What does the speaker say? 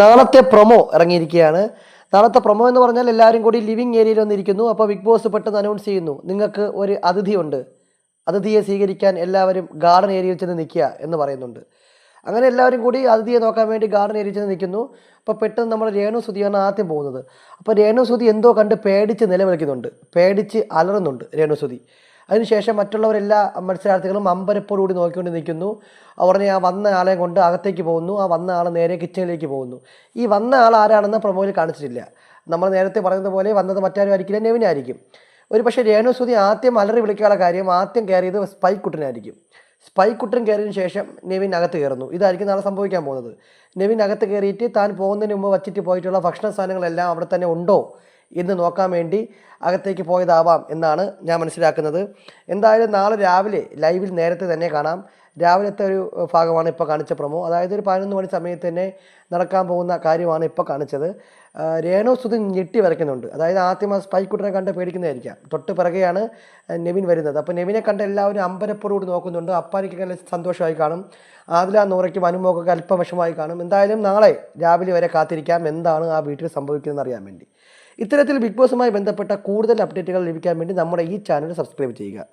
നാളത്തെ പ്രൊമോ ഇറങ്ങിയിരിക്കുകയാണ്. നാളത്തെ പ്രൊമോ എന്ന് പറഞ്ഞാൽ എല്ലാവരും കൂടി ലിവിങ് ഏരിയയിൽ വന്നിരിക്കുന്നു. അപ്പോൾ ബിഗ് ബോസ് പെട്ടെന്ന് അനൗൺസ് ചെയ്യുന്നു നിങ്ങൾക്ക് ഒരു അതിഥിയുണ്ട്. അതിഥിയെ സ്വീകരിക്കാൻ എല്ലാവരും ഗാർഡൻ ഏരിയയിൽ ചെന്ന് നിൽക്കുക എന്ന് പറയുന്നുണ്ട്. അങ്ങനെ എല്ലാവരും കൂടി അതിഥിയെ നോക്കാൻ വേണ്ടി ഗാർഡൻ ഏരിയയിൽ ചെന്ന് നിൽക്കുന്നു. അപ്പോൾ പെട്ടെന്ന് നമ്മൾ രേണു സുതിയാണ് ആദ്യം പോകുന്നത്. അപ്പോൾ രേണു സുതി എന്തോ കണ്ട് പേടിച്ച് നിലവിളിക്കുന്നുണ്ട്. പേടിച്ച് അലറുന്നുണ്ട് രേണു സുതി അതിനുശേഷം മറ്റുള്ളവരെല്ലാ മത്സരാർത്ഥികളും അമ്പരപ്പോടുകൂടി നോക്കിക്കൊണ്ട് നിൽക്കുന്നു. ഉടനെ ആ വന്ന ആളെ കൊണ്ട് അകത്തേക്ക് പോകുന്നു. ആ വന്ന ആൾ നേരെ കിച്ചണിലേക്ക് പോകുന്നു. ഈ വന്ന ആൾ ആരാണെന്ന് പ്രൊമോയിൽ കാണിച്ചിട്ടില്ല. നമ്മൾ നേരത്തെ പറഞ്ഞതുപോലെ വന്നത് മറ്റാരും ആയിരിക്കില്ല നെവിനായിരിക്കും ഒരു പക്ഷേ രേണുസുതി ആദ്യം അലറി വിളിക്കാനുള്ള കാര്യം ആദ്യം കയറിയത് സ്പൈക്ക് കുട്ടനായിരിക്കും. സ്പൈക്ക് കുട്ടൻ കയറിയതിന് ശേഷം നെവിൻ അകത്ത് കയറുന്നു. ഇതായിരിക്കും നാളെ സംഭവിക്കാൻ പോകുന്നത്. നെവിൻ അകത്ത് കയറിയിട്ട് താൻ പോകുന്നതിന് മുമ്പ് വച്ചിട്ട് പോയിട്ടുള്ള ഭക്ഷണ സാധനങ്ങളെല്ലാം അവിടെ തന്നെ ഉണ്ടോ? എന്ന് നോക്കാൻ വേണ്ടി അകത്തേക്ക് പോയതാവാം എന്നാണ് ഞാൻ മനസ്സിലാക്കുന്നത്. എന്തായാലും നാളെ രാവിലെ ലൈവിൽ നേരത്തെ തന്നെ കാണാം. രാവിലത്തെ ഒരു ഭാഗമാണ് ഇപ്പോൾ കാണിച്ച പ്രമോ അതായത് ഒരു പതിനൊന്ന് മണി സമയത്ത് തന്നെ നടക്കാൻ പോകുന്ന കാര്യമാണ് ഇപ്പോൾ കാണിച്ചത്. രേണു സുധി ഞെട്ടി വരയ്ക്കുന്നുണ്ട്. അതായത് ആദ്യം ആ സ്പൈക്കുട്ടനെ കണ്ട് പേടിക്കുന്നതായിരിക്കാം. തൊട്ട് പിറകെയാണ് നെവിൻ വരുന്നത്. അപ്പോൾ നെവിനെ കണ്ട് എല്ലാവരും അമ്പരപ്പോടുകൂടി നോക്കുന്നുണ്ട്. അപ്പാനിക്ക് നല്ല സന്തോഷമായി കാണും. ആദില നൂറയ്ക്കും അനുമോക്കൊക്കെ അല്പം കാണും. എന്തായാലും നാളെ രാവിലെ വരെ കാത്തിരിക്കാം. എന്താണ് ആ വീട്ടിൽ സംഭവിക്കുന്നതെന്ന് അറിയാൻ വേണ്ടി. ഇത്തരത്തിൽ ബിഗ് ബോസുമായി ബന്ധപ്പെട്ട കൂടുതൽ അപ്ഡേറ്റുകൾ ലഭിക്കാൻ വേണ്ടി നമ്മുടെ ഈ ചാനൽ സബ്സ്ക്രൈബ് ചെയ്യുക.